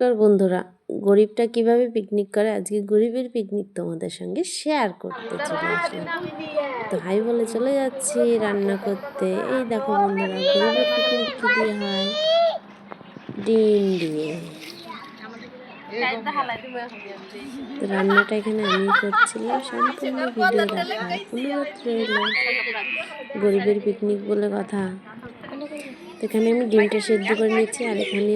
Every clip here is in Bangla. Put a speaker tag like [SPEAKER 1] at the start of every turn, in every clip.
[SPEAKER 1] নমস্কার বন্ধুরা গরিবটা কীভাবে পিকনিক করে? আজকে গরিবের পিকনিক তোমাদের সঙ্গে শেয়ার করতে চলে আসলাম তো হাই বলে চলে যাচ্ছি রান্না করতে। এই দেখো বন্ধুরা গরিবের পিকনিক কি দিয়ে হয়? ডিম দিয়ে। তো রান্নাটা এখানে আমি করছিলাম সম্পূর্ণ ভিডিও দেখা অনুরোধ রইল গরিবের পিকনিক বলে কথা। তো এখানে আমি ডিমটা সেদ্ধ করে নিচ্ছি আর এখানে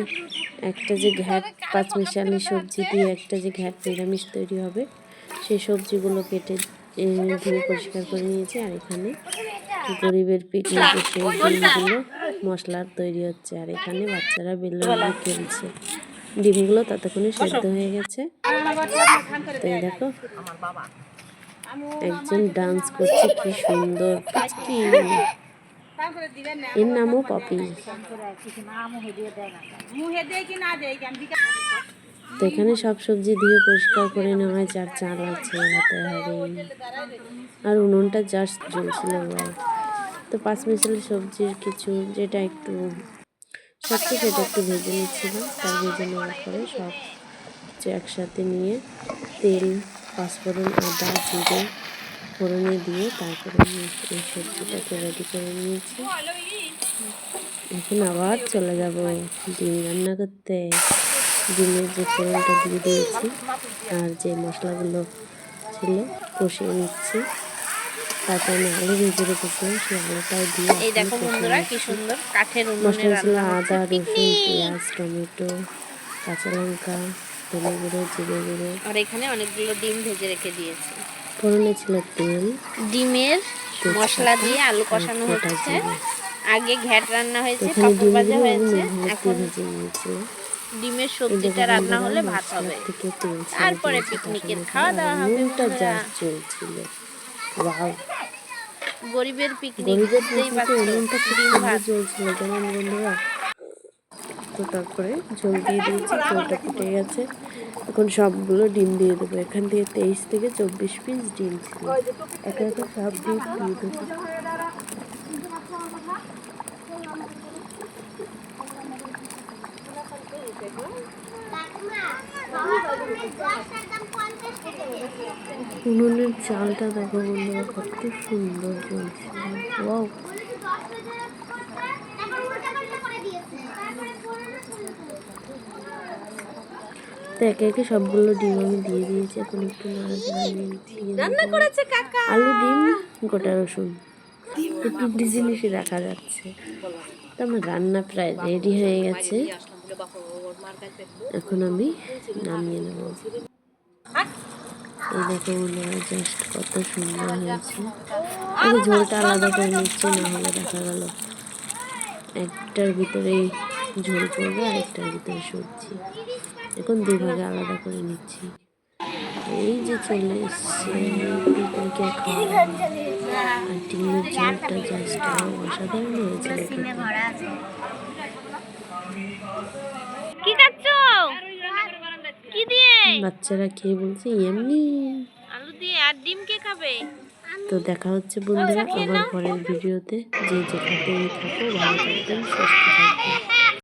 [SPEAKER 1] একটা যে ঘ্যাট পাঁচমিশালি সবজি দিয়ে একটা যে ঘ্যাট নিরামিষ তৈরি হবে, সেই সবজিগুলো কেটে ধুয়ে পরিষ্কার করে নিয়েছি, আর এখানে গরিবের পিকনিকে সেই ডিমগুলো মশলার তৈরি হচ্ছে, আর এখানে বাচ্চারা বেলুন খেলছে। ডিমগুলো ততক্ষণে সেদ্ধ হয়ে গেছে। তো দেখো, একজন ডান্স করছে, কি সুন্দর, কি এর নামও পপি। তো এখানে সব সবজি দিয়ে পরিষ্কার করে নেওয়া হয় যার চাল আছে হাতে হাড়ি। আর উনুনটা জাস্ট জ্বলছিল বল তো পাঁচ মিশালি সবজির কিছু যেটা একটু শক্ত সেটা একটু ভেজে নিচ্ছিলাম। তার ভেজে নেওয়ার পরে সব কিছু একসাথে নিয়ে তেল পাঁচফোড়ন আদা জিরে ফোড়নে দিয়ে তারপরে এই সবজিটাকে রেডি করে নিয়েছি। এখন আবার চলে যাব ডিম রান্না করতে। ডিমের যে ফোড়নটা দিয়ে দিয়েছি আর যে মশলাগুলো ছিল কষিয়ে নিচ্ছি। তারপর আমি আলু ভেজে রেখেছিলাম সেই আলুটাও দিয়ে
[SPEAKER 2] এই দেখো বন্ধুরা কি সুন্দর কাঠের উনুনে রান্না
[SPEAKER 1] আদা
[SPEAKER 2] হচ্ছে
[SPEAKER 1] রসুন পেঁয়াজ টমেটো কাঁচা লঙ্কা ধনে গুঁড়ো জিরে গুঁড়ো।
[SPEAKER 2] আর এখানে অনেকগুলো ডিম ভেজে রেখে দিয়েছে।
[SPEAKER 1] ফোড়নে ছিল তেল
[SPEAKER 2] ডিমের মশলা দিয়ে আলু কষানো
[SPEAKER 1] গোটা
[SPEAKER 2] হচ্ছে আগে ঘ্যাট রান্না হয়েছে পাপড় ভাজা হয়েছে এখন ডিমের সবজিটা রান্না হলে ভাত হবে। তারপরে পিকনিকের খাওয়া দাওয়া হবে বন্ধুরা।
[SPEAKER 1] জাস্ট চলছিল। ওয়াও।
[SPEAKER 2] গরিবের পিকনিক
[SPEAKER 1] গরিবের পিকনিকে
[SPEAKER 2] ডিম ভাত।
[SPEAKER 1] জ্বলছিল যেমন বন্ধুরা? তো তারপরে জল দিয়ে দিয়েছি ঝোলটা ফুটে গেছে। এখন সবগুলো ডিম দিয়ে দেবো। এখান থেকে তেইশ থেকে চব্বিশ পিস ডিম ছিল একা একা সব ডিম দিয়ে দেবো। উনুনের চালটা দেখো বন্ধুরা, কত সুন্দর জ্বলছিল তো একে একে সবগুলো ডিম আমি দিয়ে দিয়েছি। এখন একটু রান্না করেছে কাকা। আলু ডিম গোটা রসুন। একটু জিনিসই রাখা যাচ্ছে। তো আমার রান্না প্রায় রেডি হয়ে গেছে। এখন আমি নামিয়ে নেব। এই দেখো বন্ধুরা জাস্ট কত সুন্দর হয়েছে। আমি ঝোলটা আলাদা করে নিচ্ছি না হলে দেখা গেল একটার ভিতরে ঝোল পড়বে আর একটার ভিতরে সবজি। এখন দুই ভাগে আলাদা করে নিচ্ছি। এই যে চলে এসছে পিকনিকে খাওয়া আর ডিমের ঝোলটা জাস্ট অসাধারণ হয়েছিল
[SPEAKER 2] কি খাচ্ছো? কি দিয়ে?
[SPEAKER 1] বাচ্চারা খেয়ে বলছে এমনি
[SPEAKER 2] আলু দিয়ে আর ডিম কে খাবে?
[SPEAKER 1] তো দেখা হচ্ছে বন্ধুরা আবার পরের ভিডিওতে। যে যেখানে থাকো ভালো থাকবেন সুস্থ থাকবেন।